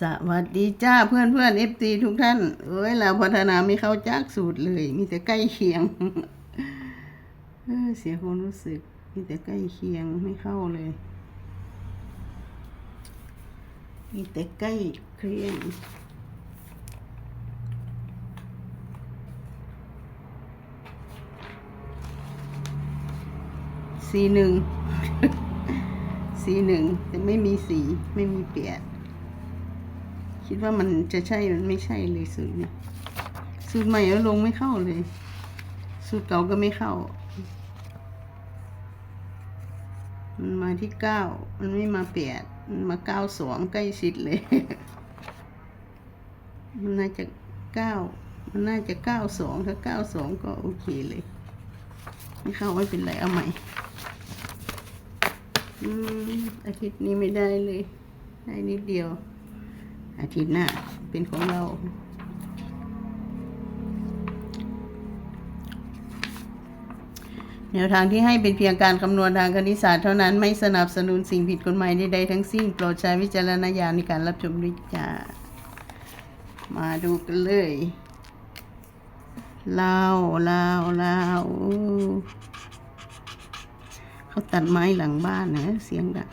สวัสดีจ้าเพื่อนเพื่อนเอฟซีทุกท่าน เอ้ยเราพัฒนาไม่เข้าจักสูตรเลย มีแต่ใกล้เคียงเออเสียความรู้สึก มีแต่ใกล้เคียงไม่เข้าเลย มีแต่ใกล้เคียงสีหนึ่งสีหนึ่งแต่ไม่มีสีไม่มีเปียด คิดว่ามันจะใช่มันไม่ใช่เลยสูตรเนี่ยสูตรใหม่แล้วลงไม่เข้าเลย สูตรเก่าก็ไม่เข้า มันมาที่เก้ามันไม่มาเปียดมันมาเก้าสองใกล้ชิดเลย มันน่าจะเก้ามันน่าจะเก้าสองถ้าเก้าสองก็โอเคเลย ไม่เข้าไม่เป็นไรเอาใหม่อืมอาทิตย์นี้ไม่ได้เลย ได้นิดเดียว อาทิตย์หน้าเป็นของเราแนวทางที่ให้เป็นเพียงการคำนวณทางคณิตศาสตร์เท่านั้นไม่สนับสนุนสิ่งผิดกฎหมายใดๆทั้งสิ้นโปรดใช้วิจารณญาณในการรับชมด้วยจ้ามาดูกันเลยลาวลาวลาวเขาตัดไม้หลังบ้านนะเสียงดัง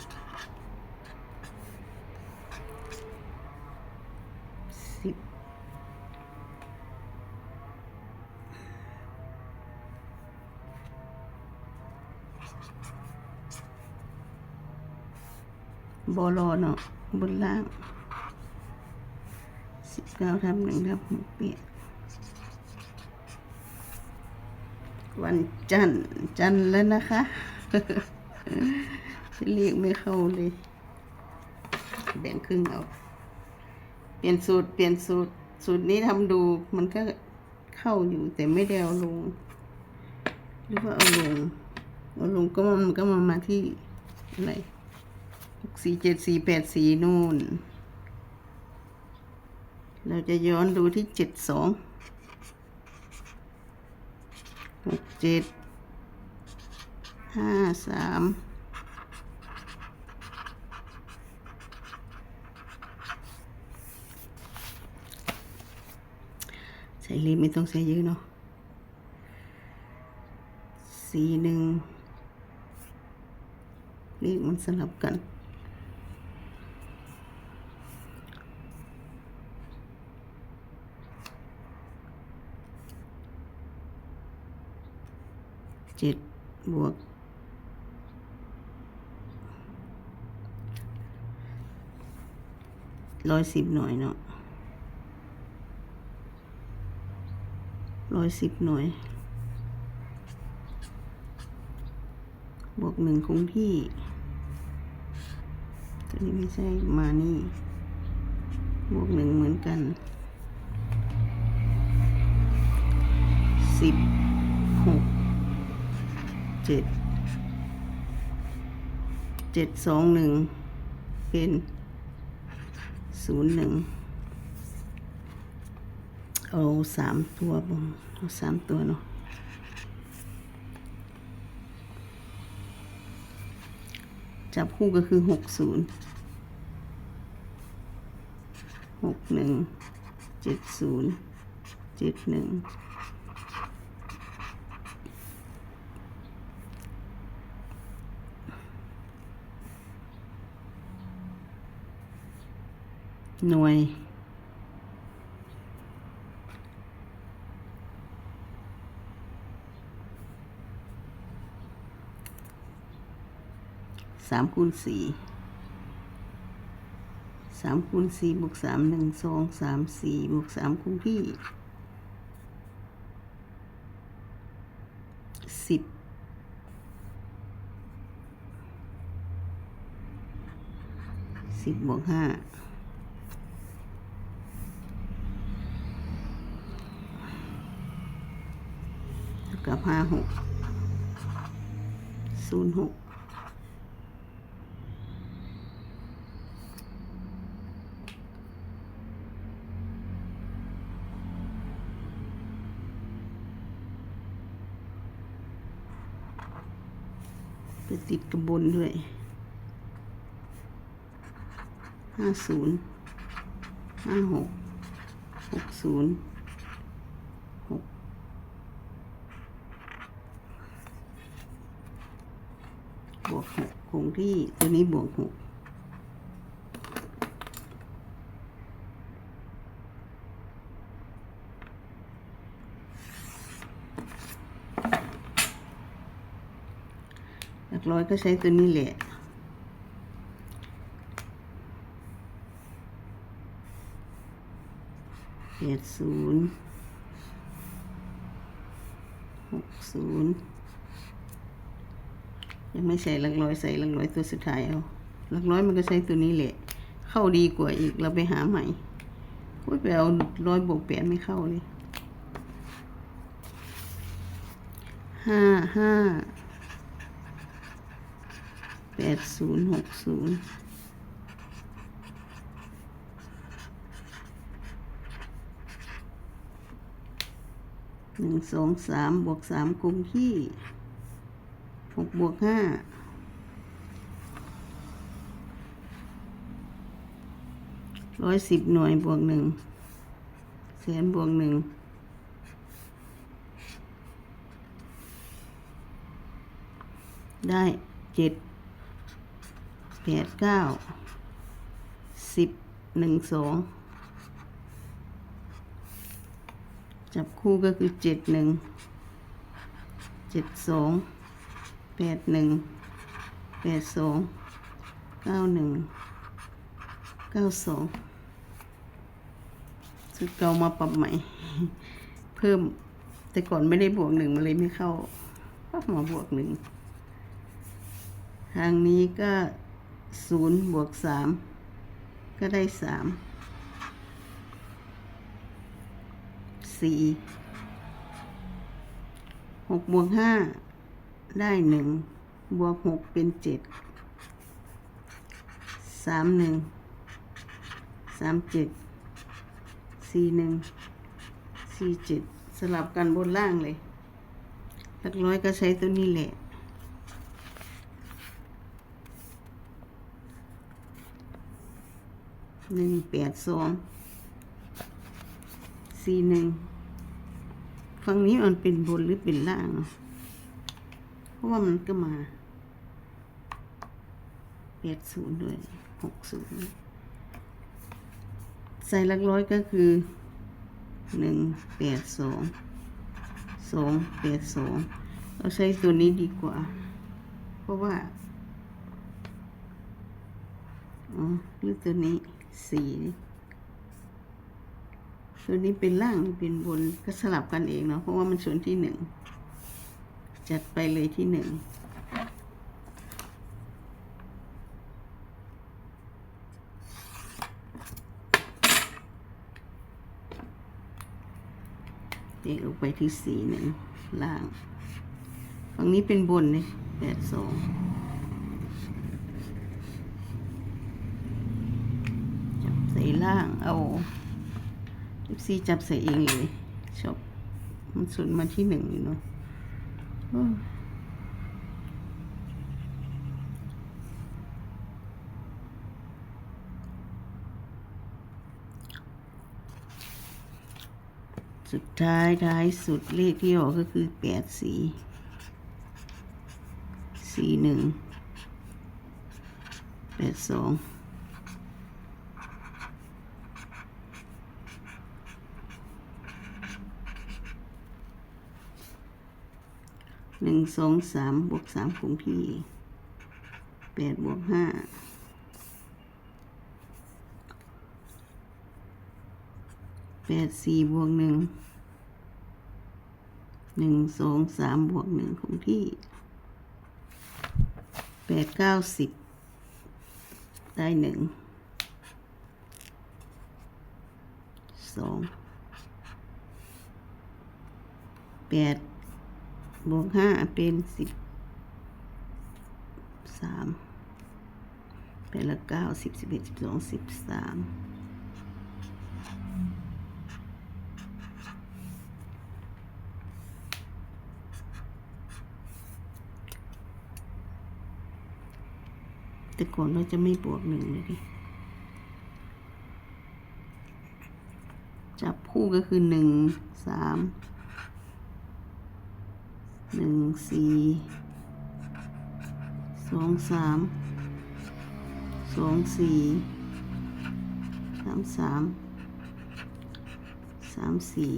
บอลอเนาะบนล่างสิบเก้าทับหนึ่งทับหกเปียวันจันทร์จันทร์แล้วนะคะเรียกไม่เข้าเลย แบ่งครึ่งเอา เปลี่ยนสูตร เปลี่ยนสูตร สูตรนี้ทำดูมันก็เข้าอยู่แต่ไม่ได้เอาลง หรือว่าเอาลง เอาลงก็มันก็มามาที่อะไร หกสี่เจ็ดสี่แปดสี่นู่น เราจะย้อนดูที่เจ็ดสองหกเจ็ดห้าสามใส่ลีไม่ต้องใส่เยอะเนาะสี่หนึ่งเลขมันสลับกัน เจ็ดบวกร้อยสิบหน่วยเนาะร้อยสิบหน่วย บวกหนึ่งคงที่ตัวนี้ไม่ใช่มานี่ บวกหนึ่งเหมือนกันสิบหก เจ็ดเจ็ดสองหนึ่งเป็นศูนย์หนึ่งเอาสามตัวบงเอาสามตัวเนาะจับคู่ก็คือหกศูนย์หกหนึ่งเจ็ดศูนย์เจ็ดหนึ่ง หน่วย สามคูณสี่สามคูณสี่บวกสามหนึ่งสองสามสี่บวกสามคูณที่สิบสิบบวกห้า กับห้าหกศูนย์หกไปติดกระบนด้วยห้าศูนย์ห้าหกหกศูนย์หกบวกหกคง ที่ตัวนี้บวกหกหลักร้อยก็ใช้ตัวนี้แหละแปดศูนย์หกศูนย์ ยังไม่ใส่หลักร้อยใส่หลักร้อยตัวสุดท้ายเอาหลักร้อยมันก็ใช้ตัวนี้แหละ เข้าดีกว่าอีกเราไปหาใหม่โอ้ยไปเอาร้อยบวกแปดไม่เข้าเลยห้าห้าแปดศูนย์หกศูนย์หนึ่งสองสามบวกสามคงที่ หกบวกห้าร้อยสิบหน่วยบวกหนึ่งแสนบวกหนึ่งได้เจ็ดแปดเก้าสิบหนึ่งสองจับคู่ก็คือเจ็ดหนึ่งเจ็ดสอง แปดหนึ่งแปดสองเก้าหนึ่งเก้าสองสุดเก่ามาปรับใหม่ เพิ่มแต่ก่อนไม่ได้บวกหนึ่งมันเลยไม่เข้าก็มาบวกหนึ่งทางนี้ก็ศูนย์บวกสามก็ได้สามสี่หกบวกห้า ได้หนึ่งบวกหกเป็นเจ็ดสามหนึ่งสามเจ็ดสี่หนึ่งสี่เจ็ดสลับกันบนล่างเลยหลักร้อยก็ใช้ตัวนี้แหละหนึ่งแปดสองสี่หนึ่งฝั่งนี้มันเป็นบนหรือเป็นล่างอะเพ ราะว่ามันก็มาแปดศูนย์ด้วยหกศูนย์ใส่หลักร้อยก็คือหนึ่งแปดสองสองแปดสองเราใช้ตัวนี้ดีกว่า เพราะว่าอ๋อหรือตัวนี้สี่ตัวนี้เป็นล่างเป็นบนก็สลับกันเองเนาะเพราะว่ามันส่วนที่หนึ่ง จัดไปเลยที่หนึ่งเด็กออกไปที่สี่หนึ่งล่าง ฝั่งนี้เป็นบนเลยแปดสองจับใส่ล่าง เอาลิปซีจับใส่เองเลยชอบมันสุดมาที่หนึ่งอยู่เนาะ สุดท้ายท้ายสุดเลขที่ออกก็คือแปดสี่สี่หนึ่งแปดสอง หนึ่งสองสามบวกสามคงที่แปดบวกห้าแปดสี่บวกหนึ่งหนึ่งสองสามบวกหนึ่งคงที่แปดเก้าสิบได้หนึ่งสองแปด บวกห้าเป็นสิบสามเป็นละเก้าสิบสิบเอ็ดสิบสองสิบสามแต่ก่อนเราจะไม่บวกหนึ่งเลยดิจับคู่ก็คือหนึ่งสาม หนึ่งสี่สองสามสองสี่สามสามสามสี่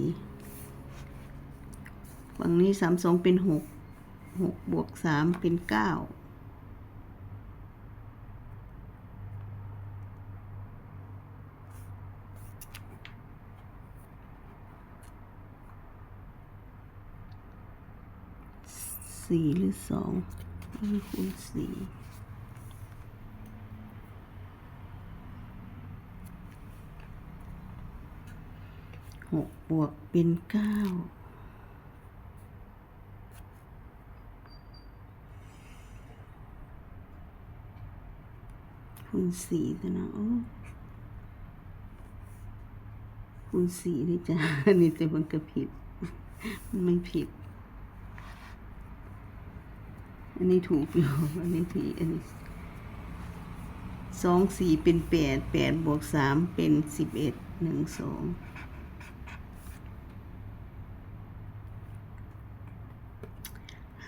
ฝั่งนี้สามสองเป็นหกหกบวกสามเป็นเก้า สี่หรือสองอันนี้คูณสี่หกบวกเป็นเก้าคูณสี่นะโอ้คูณสี่นี่จ้ะอันนี้แต่มันก็ผิด มันไม่ผิด อั นนี้ถูกอยู่อันนี้ผิดอันนี้สองสี่เป็นแปดแปดบวกสามเป็นสิบเอ็ดหนึ่งสอง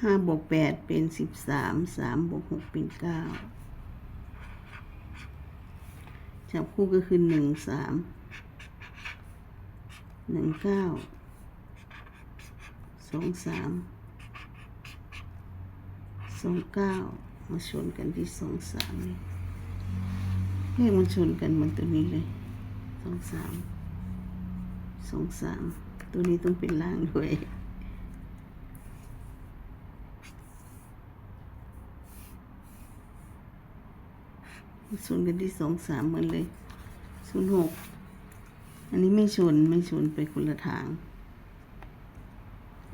ห้าบวกแปดเป็นสิบสามสามบวกหกเป็นเก้าจับคู่ก็คือหนึ่งสามหนึ่งเก้าสองสาม องเก้ามาชนกันที่สองสามเลยเลขมันชนกันเหมือนตัวนี้เลยสองสามสองสามตัวนี้ต้องเป็นล่างด้วยมาชนกันที่สองสามเหมือนเลยศูนย์หกอันนี้ไม่ชนไม่ชนไปคนละทาง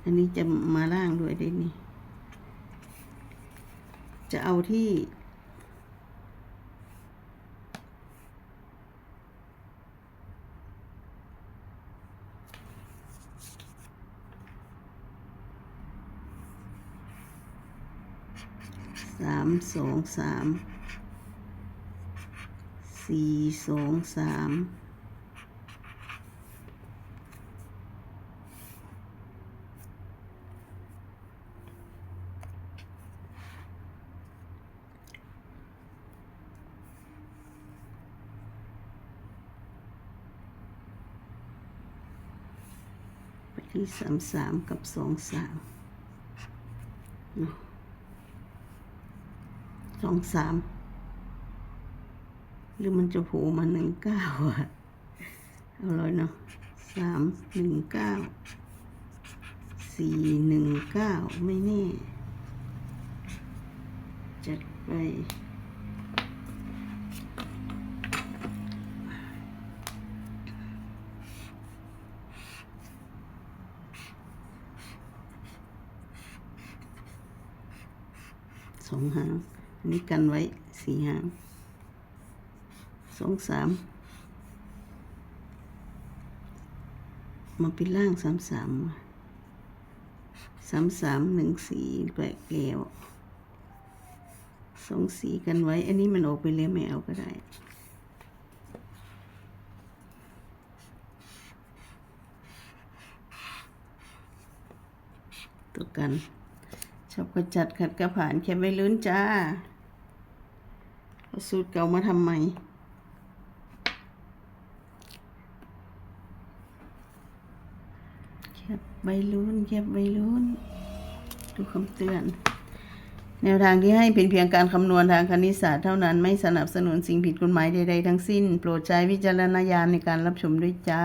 อันนี้จะมาล่างด้วยได้นี่ จะเอาที่ สามสองสาม สี่สองสาม ที่สามสามกับสองสามสองสามหรือมันจะโผล่มาหนึ่งเก้าอะเอาเลยเนาะสามหนึ่งเก้าสี่หนึ่งเก้าไม่แน่ จัดไป องหางนนี้กันไว้สี่หางสองสามมาเป็นล่างสามสามสามสามหนึ่งสี่แปดแก้วสองสีกันไว้ อันนี้มันออกไปแล้วไม่เอาก็ได้ตัวกัน ชอบก็จัดขัดกระผ่านแค่ไม่ลุ้นจ้าเอาสูตรเก่ามาทำใหม่แคบใบลุ้นแคบใบลุ้นดูคำเตือน แนวทางที่ให้เป็นเพียงการคำนวณทางคณิตศาสตร์เท่านั้นไม่สนับสนุนสิ่งผิดกฎหมายใดๆทั้งสิ้น โปรดใช้วิจารณญาณในการรับชมด้วยจ้า